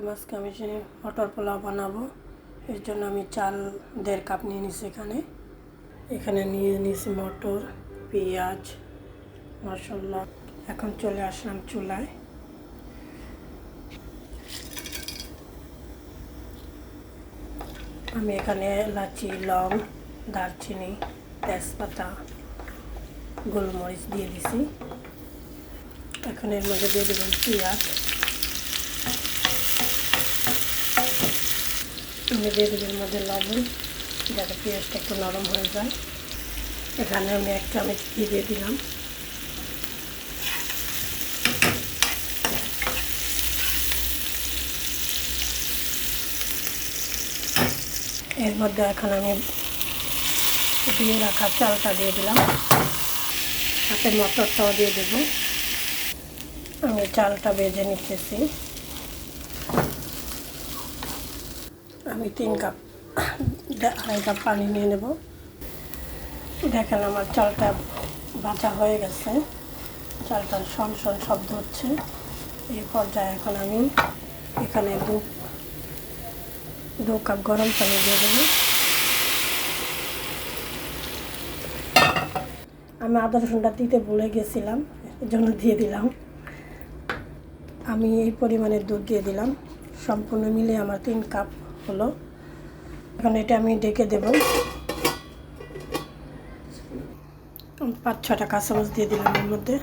আলাইকুম আজকে আমি যে মটর পোলাও বানাবো, এর জন্য আমি চাল দেড় কাপ নিয়ে নিছি এখানে। এখানে নিয়ে নিয়েছি মটর, পেঁয়াজ, মশলা। এখন চলে আসলাম চুলায়। আমি এখানে এলাচি, লং, দারচিনি, তেজপাতা, গোলমরিচ দিয়ে দিছি। এখন এর মধ্যে দিয়ে দেবেন পেঁয়াজ। আমি দিয়ে মধ্যে লবণ, যাতে পেঁয়াজটা একটু নরম হয়ে যায়। এখানে আমি এক চামচ ঘি দিয়ে দিলাম। এর মধ্যে এখন আমি দিয়ে রাখা চালটা দিয়ে দিলাম। সাথে মটরটাও দিয়ে দেবো। আমি চালটা বেজে নিতেছি। আমি তিন কাপ আড়াই কাপ পানি নিয়ে নেব। দেখেন আমার চালটা বাঁচা হয়ে গেছে। চালটা শন শন শব্দ হচ্ছে। এই পর্যায়ে এখন আমি এখানে দু দু কাপ গরম পানি দিয়ে দেবো। আমি আদা রসুনটা দিতে ভুলে গেছিলাম, এর জন্য দিয়ে দিলাম। আমি এই পরিমাণে দুধ দিয়ে দিলাম। সম্পূর্ণ মিলে আমার তিন কাপ হলো। এখন এটা আমি ডেকে দেব। পাঁচ ছটা কাঁচামচ দিয়ে দিলাম এর মধ্যে।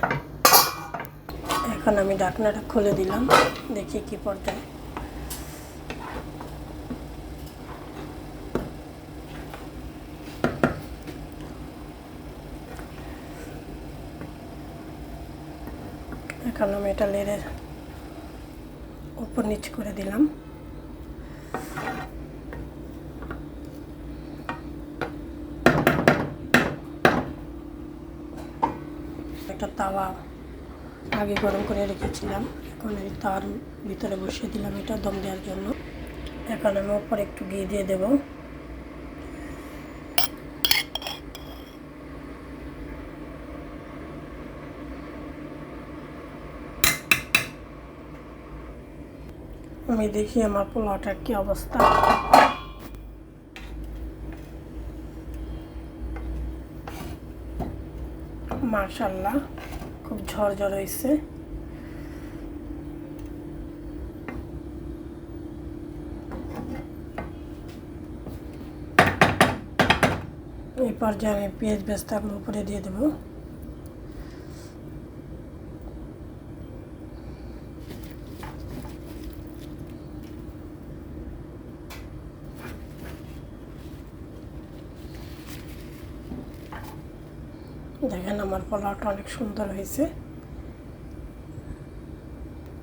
এখন আমি ঢাকনাটা খুলে দিলাম, দেখি কি পর্যায়ে এখন আমি এটা লেড়ে উপর নিচ করে দিলাম। একটা তাওয়া আগে গরম করে রেখেছিলাম। এখন এই তার ভিতরে বসিয়ে দিলাম এটা দম দেওয়ার জন্য। এখন আমি ওপরে একটু ঘি দিয়ে দেবো। আমি দেখি আমার পোলাওটার কি অবস্থা। মার্শাল্লাহ খুব ঝরঝর হয়েছে এই পর্যায়ে আমি পেঁয়াজ বেস্তাগুলো উপরে দিয়ে দেবো। দেখেন আমার পোলাওটা অনেক সুন্দর হয়েছে।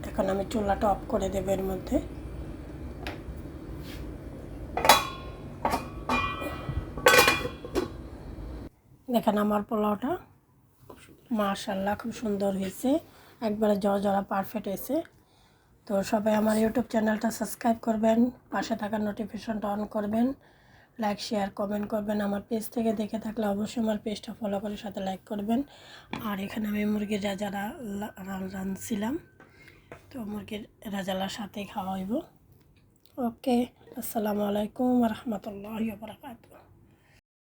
এখন আমি চুলাটা অফ করে দেবো এর মধ্যে। দেখেন আমার পোলাওটা মাশাল্লাহ খুব সুন্দর হয়েছে। একবারে জড় জড়া পারফেক্ট হয়েছে। তো সবাই আমার ইউটিউব চ্যানেলটা সাবস্ক্রাইব করবেন, পাশে থাকা নোটিফিকেশনটা অন করবেন। লাইক শেয়ার কমেন্ট করবেন। আমার পেজ থেকে দেখে থাকলে অবশ্যই আমার পেজটা ফলো করে সাথে লাইক করবেন। আর এখানে আমি মুরগির রাজারা রাঁধছিলাম। তো মুরগির রাজালার সাথে খাওয়াইব ওকে আসসালামু আলাইকুম রহমতুল্লাহ বারকাত